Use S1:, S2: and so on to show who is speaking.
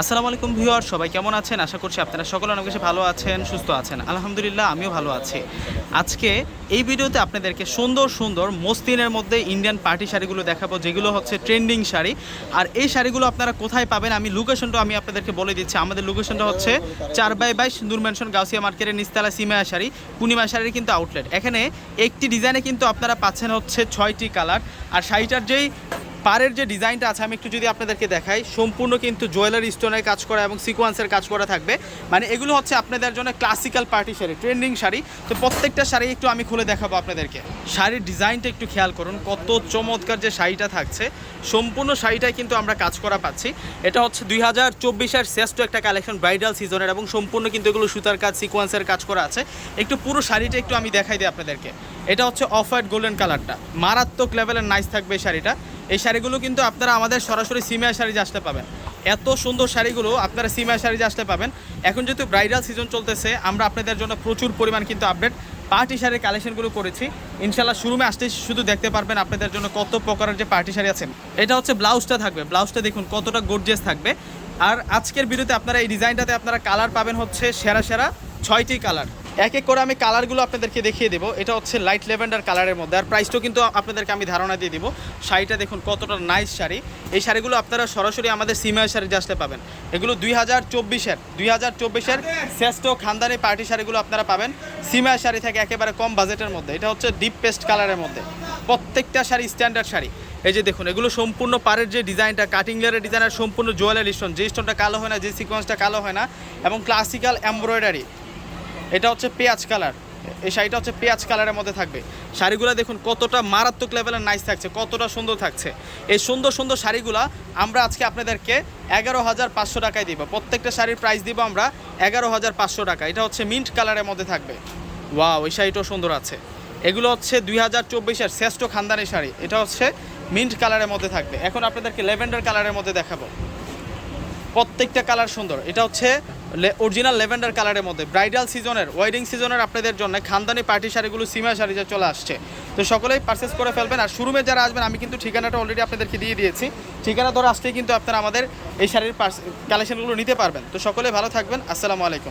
S1: আসসালামু আলাইকুম ভিউয়ার সবাই কেমন আছেন? আশা করছি আপনারা সকলে অনেক বেশি ভালো আছেন, সুস্থ আছেন। আলহামদুলিল্লাহ, আমিও ভালো আছি। আজকে এই ভিডিওতে আপনাদেরকে সুন্দর সুন্দর মসলিনের মধ্যে ইন্ডিয়ান পার্টি শাড়িগুলো দেখাবো, যেগুলো হচ্ছে ট্রেন্ডিং শাড়ি। আর এই শাড়িগুলো আপনারা কোথায় পাবেন? আমি লোকেশনটা আমি আপনাদেরকে বলে দিচ্ছি। আমাদের লোকেশনটা হচ্ছে চার বাই বাইশ নূর ম্যানশন গাউসিয়া মার্কেটের নিস্তালা সিমায়া শাড়ি, পূর্ণিমা শাড়ির কিন্তু আউটলেট এখানে একটি ডিজাইনে কিন্তু আপনারা পাচ্ছেন হচ্ছে ছয়টি কালার আর শাড়িটার যেই পাড়ের যে ডিজাইনটা আছে, আমি একটু যদি আপনাদেরকে দেখাই, সম্পূর্ণ কিন্তু জুয়েলারি স্টোনের কাজ করা এবং সিকোয়েন্সের কাজ করা থাকবে। মানে এগুলো হচ্ছে আপনাদের জন্য classical party sari trending sari. তো প্রত্যেকটা শাড়ি একটু আমি খুলে দেখাবো আপনাদেরকে। শাড়ির ডিজাইনটা একটু খেয়াল করুন, কত চমৎকার যে শাড়িটা থাকছে। সম্পূর্ণ শাড়িটাই কিন্তু আমরা কাজ করা পাচ্ছি। এটা হচ্ছে দুই হাজার চব্বিশের শ্রেষ্ঠ একটা কালেকশন ব্রাইডাল সিজনের এবং সম্পূর্ণ কিন্তু এগুলো সুতার কাজ সিকোয়েন্সের কাজ করা আছে। একটু পুরো শাড়িটা একটু আমি দেখাই দিই আপনাদেরকে। এটা হচ্ছে অফ হোয়াইট গোল্ডেন কালারটা মারাত্মক লেভেলের নাইস থাকবে এই শাড়িটা। এই শাড়িগুলো কিন্তু আপনারা আমাদের সরাসরি সিমিয়া শাড়ি আসতে পাবেন। এত সুন্দর শাড়িগুলো আপনারা সিমিয়া শাড়ি আসতে পাবেন। এখন যেহেতু ব্রাইডাল সিজন চলতেছে, আমরা আপনাদের জন্য প্রচুর পরিমাণ কিন্তু আপডেট পার্টি শাড়ির কালেকশনগুলো করেছি। ইনশাল্লাহ শুরুমে আসতে শুধু দেখতে পারবেন আপনাদের জন্য কত প্রকারের যে পার্টি শাড়ি আছেন এটা হচ্ছে ব্লাউজটা থাকবে। ব্লাউজটা দেখুন কতটা গর্জিয়াস থাকবে। আর আজকের ভিডিওতে আপনারা এই ডিজাইনটাতে আপনারা কালার পাবেন হচ্ছে সেরা সেরা ছয়টি কালার এক এক করে আমি কালারগুলো আপনাদেরকে দেখিয়ে দেবো। এটা হচ্ছে লাইট লেভেন্ডার কালারের মধ্যে। আর প্রাইসটাও কিন্তু আপনাদেরকে আমি ধারণা দিয়ে দিব। শাড়িটা দেখুন কতটা নাইস শাড়ি। এই শাড়িগুলো আপনারা সরাসরি আমাদের সিমিয়া শাড়িতে আসতে পাবেন। এগুলো দুই হাজার চব্বিশের, দুই হাজার চব্বিশের শ্রেষ্ঠ খানদানি পার্টি শাড়িগুলো আপনারা পাবেন। সিমিয়া শাড়ি থেকে একেবারে কম বাজেটের মধ্যে। এটা হচ্ছে ডিপ পেস্ট কালারের মধ্যে। প্রত্যেকটা শাড়ি স্ট্যান্ডার্ড শাড়ি। এই যে দেখুন, এগুলো সম্পূর্ণ পাড়ের যে ডিজাইনটা কাটিং লেয়ারের ডিজাইনের সম্পূর্ণ জুয়েলারি স্টোন যে স্টোনটা কালো হয় না, যে সিকোয়েন্সটা কালো হয় না। এবং ক্লাসিক্যাল এমব্রয়ডারি এটা হচ্ছে পেঁয়াজ কালার। এই শাড়িটা হচ্ছে পেঁয়াজ কালারের মধ্যে থাকবে। শাড়িগুলো দেখুন কতটা মারাত্মক লেভেলের নাইস থাকছে, কতটা সুন্দর থাকছে। এই সুন্দর সুন্দর শাড়িগুলো আমরা আজকে আপনাদেরকে এগারো হাজার পাঁচশো টাকায় দিব। প্রত্যেকটা শাড়ির প্রাইস দিব আমরা এগারো হাজার পাঁচশো টাকা। এটা হচ্ছে মিন্ট কালারের মধ্যে থাকবে। ওয়াও ওই শাড়িটাও সুন্দর আছে। এগুলো হচ্ছে দুই হাজার চব্বিশের শ্রেষ্ঠ খানদানি শাড়ি। এটা হচ্ছে মিন্ট কালারের মধ্যে থাকবে। এখন আপনাদেরকে লেভেন্ডার কালারের মধ্যে দেখাবো। প্রত্যেকটা কালার সুন্দর। এটা হচ্ছে অরিজিনাল লেভেন্ডার কালারের মধ্যে ব্রাইডাল সিজনের ওয়েডিং সিজনের আপনাদের জন্য খানদানি পার্টি শাড়িগুলো সিমা শাড়ি যা চলে আসছে। তো সকলেই পারচেস করে ফেলবেন। আর শোরুমে যারা আসবেন, আমি কিন্তু ঠিকানাটা অলরেডি আপনাদেরকে দিয়ে দিয়েছি। ঠিকানা ধরে আসতেই কিন্তু আপনারা আমাদের এই শাড়ির কালেকশনগুলো নিতে পারবেন। তো সকলে ভালো থাকবেন। আসসালামু আলাইকুম।